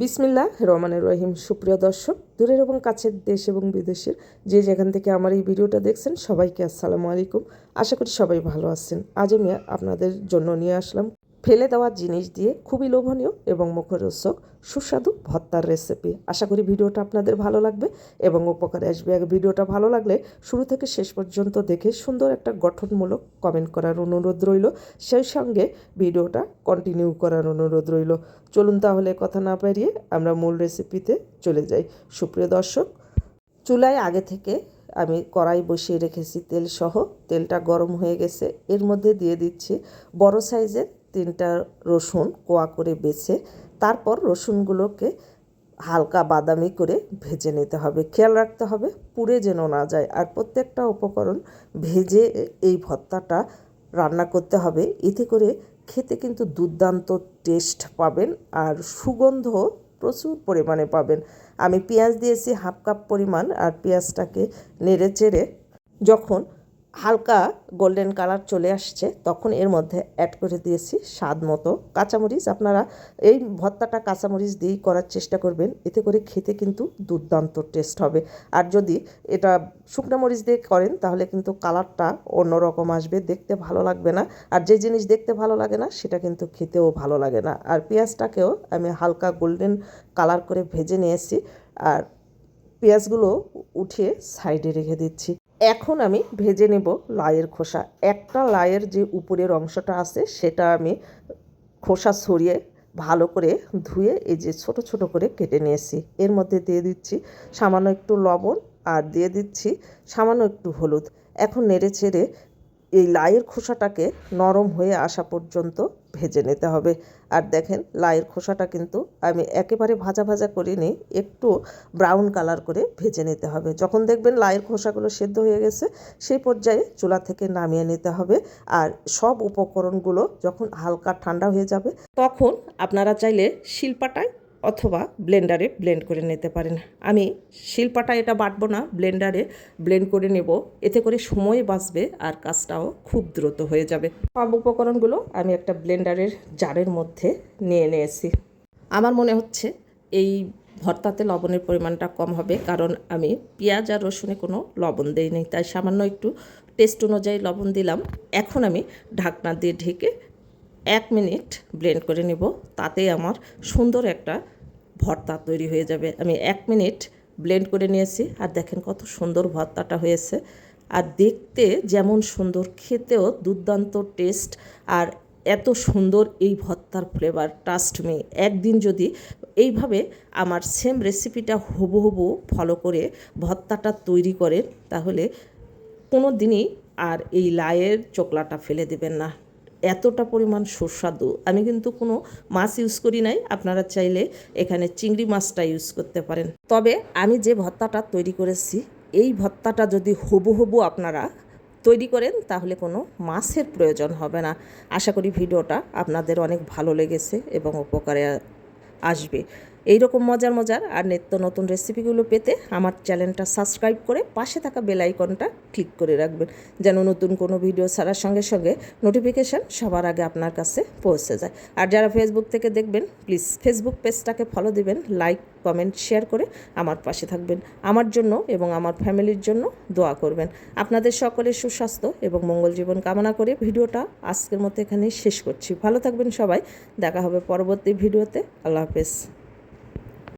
বিসমিল্লাহ রহমানের রহিম। সুপ্রিয় দর্শক, দূরের এবং কাছের দেশ এবং বিদেশের যে যেখান থেকে আমার এই ভিডিওটা দেখছেন, সবাইকে আসসালামু আলাইকুম। আশা করি সবাই ভালো আছেন। আজ আমি আপনাদের জন্য নিয়ে আসলাম ফেলে দেওয়া জিনিস দিয়ে খুবই লোভনীয় এবং মুখরোচক সুস্বাদু ভর্তার রেসিপি আশা করি ভিডিওটা আপনাদের ভালো লাগবে এবং উপকারে আসবে। ভিডিওটা ভালো লাগলে শুরু থেকে শেষ পর্যন্ত দেখে সুন্দর একটা গঠনমূলক কমেন্ট করার অনুরোধ রইল। সেই সঙ্গে ভিডিওটা কন্টিনিউ করার অনুরোধ রইল। চলুন তাহলে কথা না পারিয়ে আমরা মূল রেসিপিতে চলে যাই। সুপ্রিয় দর্শক, চুলায় আগে থেকে আমি কড়াই বসিয়ে রেখেছি তেল সহ তেলটা গরম হয়ে গেছে। এর মধ্যে দিয়ে দিচ্ছি বড় সাইজের তিনটা রসুন কোয়া করে বেছে তারপর রসুনগুলোকে হালকা বাদামি করে ভেজে নিতে হবে। খেয়াল রাখতে হবে, পুড়ে যেন না যায়। আর প্রত্যেকটা উপকরণ ভেজে এই ভর্তাটা রান্না করতে হবে। এতে করে খেতে কিন্তু দুর্দান্ত টেস্ট পাবেন আর সুগন্ধ প্রচুর পরিমাণে পাবেন। আমি পেঁয়াজ দিয়েছি হাফ কাপ পরিমাণ আর পেঁয়াজটাকে নেড়ে চেড়ে যখন হালকা গোল্ডেন কালার চলে আসছে, তখন এর মধ্যে অ্যাড করে দিয়েছি স্বাদ মতো। কাঁচামরিচ আপনারা এই ভর্তাটা কাঁচামরিচ দিয়েই করার চেষ্টা করবেন, এতে করে খেতে কিন্তু দুর্দান্ত টেস্ট হবে। আর যদি এটা শুকনো মরিচ দিয়ে করেন, তাহলে কিন্তু কালারটা অন্যরকম আসবে, দেখতে ভালো লাগবে না। আর যে জিনিস দেখতে ভালো লাগে না, সেটা কিন্তু খেতেও ভালো লাগে না। আর পেঁয়াজটাকেও আমি হালকা গোল্ডেন কালার করে ভেজে নিয়েছি, আর পেঁয়াজগুলো উঠিয়ে সাইডে রেখে দিচ্ছি। এখন আমি ভেজে নেব লায়ের খোসা। একটা লায়ের যে উপরের অংশটা আছে, সেটা আমি খোসা ছড়িয়ে ভালো করে ধুয়ে এই যে ছোট ছোট করে কেটে নিয়েছি। এর মধ্যে দিয়ে দিচ্ছি সামান্য একটু লবণ আর দিয়ে দিচ্ছি সামান্য একটু হলুদ। এখন নেড়ে ছেড়ে এই লাইয়ের খোসাটাকে নরম হয়ে আসা পর্যন্ত ভেজে নিতে হবে। আর দেখেন, লাইয়ের খোসাটা কিন্তু আমি একেবারে ভাজা ভাজা করিনি, একটু ব্রাউন কালার করে ভেজে নিতে হবে। যখন দেখবেন লাইয়ের খোসাগুলো সেদ্ধ হয়ে গেছে, সেই পর্যায়ে চুলা থেকে নামিয়ে নিতে হবে। আর সব উপকরণগুলো যখন হালকা ঠান্ডা হয়ে যাবে, তখন আপনারা চাইলে শিলপাটায় অথবা ব্লেন্ডারে ব্লেন্ড করে নিতে পারেন। আমি শিলপাটা এটা বাটবো না, ব্লেন্ডারে ব্লেন্ড করে নেব। এতে করে সময় বাঁচবে আর কাজটাও খুব দ্রুত হয়ে যাবে। সব উপকরণগুলো আমি একটা ব্লেন্ডারের জারের মধ্যে নিয়ে নিয়েছি। আমার মনে হচ্ছে এই ভর্তাতে লবণের পরিমাণটা কম হবে কারণ আমি পেঁয়াজ আর রসুনে কোনো লবণ দেইনি। তাই সামান্য একটু টেস্ট অনুযায়ী লবণ দিলাম। এখন আমি ঢাকনা দিয়ে ঢেকে এক মিনিট ব্লেন্ড করে নেব, তাতেই আমার সুন্দর একটা ভর্তা তৈরি হয়ে যাবে। আমি এক মিনিট ব্লেন্ড করে নিয়েছি, আর দেখেন কত সুন্দর ভর্তাটা হয়েছে। আর দেখতে যেমন সুন্দর, খেতেও দুর্দান্ত টেস্ট আর এত সুন্দর এই ভর্তার ফ্লেভার টাস্ট মি একদিন যদি এইভাবে আমার সেম রেসিপিটা হুবহু ফলো করে ভর্তাটা তৈরি করেন, তাহলে কোনো দিনই আর এই লায়ের চোকলাটা ফেলে দেবেন না। এতটা পরিমাণ সুস্বাদু। আমি কিন্তু কোনো মাছ ইউজ করি নাই। আপনারা চাইলে এখানে চিংড়ি মাছটা ইউজ করতে পারেন। তবে আমি যে ভত্তাটা তৈরি করেছি, এই ভত্তাটা যদি হবু আপনারা তৈরি করেন, তাহলে কোনো মাছের প্রয়োজন হবে না। আশা করি ভিডিওটা আপনাদের অনেক ভালো লেগেছে এবং উপকারে আসবে। এই রকম মজার মজার আর নিত্য নতুন রেসিপিগুলো পেতে আমার চ্যানেলটা সাবস্ক্রাইব করে পাশে থাকা বেল আইকনটা ক্লিক করে রাখবেন, যেন নতুন কোনো ভিডিও ছাড়ার সঙ্গে সঙ্গে নোটিফিকেশান সবার আগে আপনার কাছে পৌঁছে যায়। আর যারা ফেসবুক থেকে দেখবেন প্লিজ ফেসবুক পেজটাকে ফলো দিবেন লাইক কমেন্ট শেয়ার করে আমার পাশে থাকবেন। আমার জন্য এবং আমার ফ্যামিলির জন্য দোয়া করবেন। আপনাদের সকলের সুস্বাস্থ্য এবং মঙ্গল জীবন কামনা করে ভিডিওটা আজকের মতো এখানেই শেষ করছি। ভালো থাকবেন সবাই। দেখা হবে পরবর্তী ভিডিওতে আল্লাহ হাফেজ।